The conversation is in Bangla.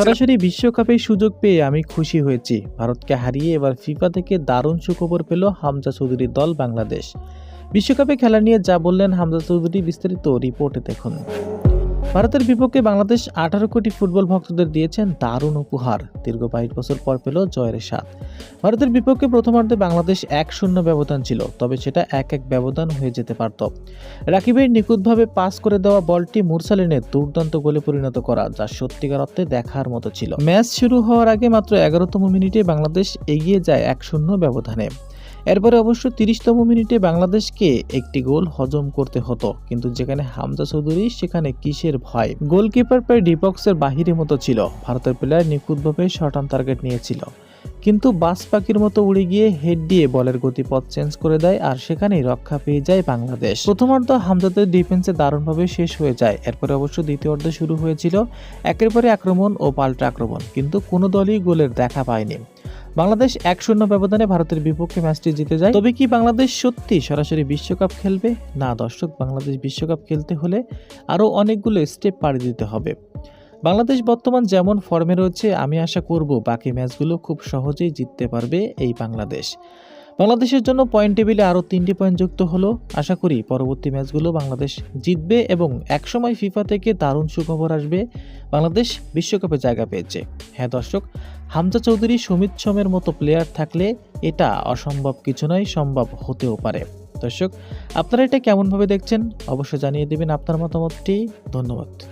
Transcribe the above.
সরাসরি বিশ্বকাপে সুযোগ পেয়ে আমি খুশি হয়েছি। ভারতকে হারিয়ে এবার ফিফা থেকে দারুণ সুখবর পেল হামজা চৌধুরীর দল বাংলাদেশ। বিশ্বকাপে খেলা নিয়ে যা বললেন হামজা চৌধুরী, বিস্তারিত রিপোর্টে দেখুন। ভারতের বিপক্ষে বাংলাদেশ আঠারো কোটি ফুটবল ভক্তদের দিয়েছেন দারুণ উপহার। দীর্ঘ বাইশ বছর পর পেল জয়ের স্বাদ। ভারতের বিপক্ষে প্রথমার্ধে বাংলাদেশ এক শূন্য ব্যবধান ছিল, তবে সেটা এক এক ব্যবধান হয়ে যেতে পারত। রাকিবের নিখুঁতভাবে পাস করে দেওয়া বলটি মুরসালিনের দুর্দান্ত গোলে পরিণত করা, যা সত্যিকার অর্থে দেখার মতো ছিল। ম্যাচ শুরু হওয়ার আগে মাত্র এগারোতম মিনিটে বাংলাদেশ এগিয়ে যায় এক শূন্য ব্যবধানে। এরপরে অবশ্য তিরিশতম মিনিটে বাংলাদেশকে একটি গোল হজম করতে হতো, কিন্তু যেখানে হামজা চৌধুরী, সেখানে কিসের ভয়? গোলকিপার প্রায় ডিবক্সের বাহিরের মতো ছিল। ভারতের প্লেয়ার নিখুঁতভাবে শর্ট টার্গেট নিয়েছিল। কিন্তু বাস পাখির মতো উড়ে গিয়ে হেড দিয়ে বলের গতিপথ চেঞ্জ করে দেয় আর সেখানেই রক্ষা পেয়ে যায় বাংলাদেশ। প্রথমার্ধ হামজাদের ডিফেন্সে দারুণভাবে শেষ হয়ে যায়। এরপরে অবশ্য দ্বিতীয় অর্ধে শুরু হয়েছিল একের পরে আক্রমণ ও পাল্টা আক্রমণ, কিন্তু কোনো দলই গোলের দেখা পায়নি। বাংলাদেশ এক শূন্য ব্যবধানে ভারতের বিপক্ষে ম্যাচটি জিতে যায়। তবে কি বাংলাদেশ সত্যি সরাসরি বিশ্বকাপ খেলবে? না দর্শক, বাংলাদেশ বিশ্বকাপ খেলতে হলে আরও অনেকগুলো স্টেপ পাড়ি দিতে হবে। বাংলাদেশ বর্তমান যেমন ফর্মে রয়েছে, আমি আশা করব বাকি ম্যাচগুলো খুব সহজেই জিততে পারবে এই বাংলাদেশ। বাংলাদেশের জন্য পয়েন্ট টেবিলে আরও তিনটি পয়েন্ট যুক্ত হলো। আশা করি পরবর্তী ম্যাচগুলো বাংলাদেশ জিতবে এবং একসময় ফিফা থেকে দারুণ সুখবর আসবে। বাংলাদেশ বিশ্বকাপে জায়গা পেয়েছে। হ্যাঁ দর্শক হামজা চৌধুরী, সুমিত সোমের মতো প্লেয়ার থাকলে এটা অসম্ভব কিছু নয়, সম্ভব হতেও পারে। দর্শক, আপনারা এটা কেমনভাবে দেখছেন? অবশ্যই জানিয়ে দেবেন আপনার মতামতটি। ধন্যবাদ।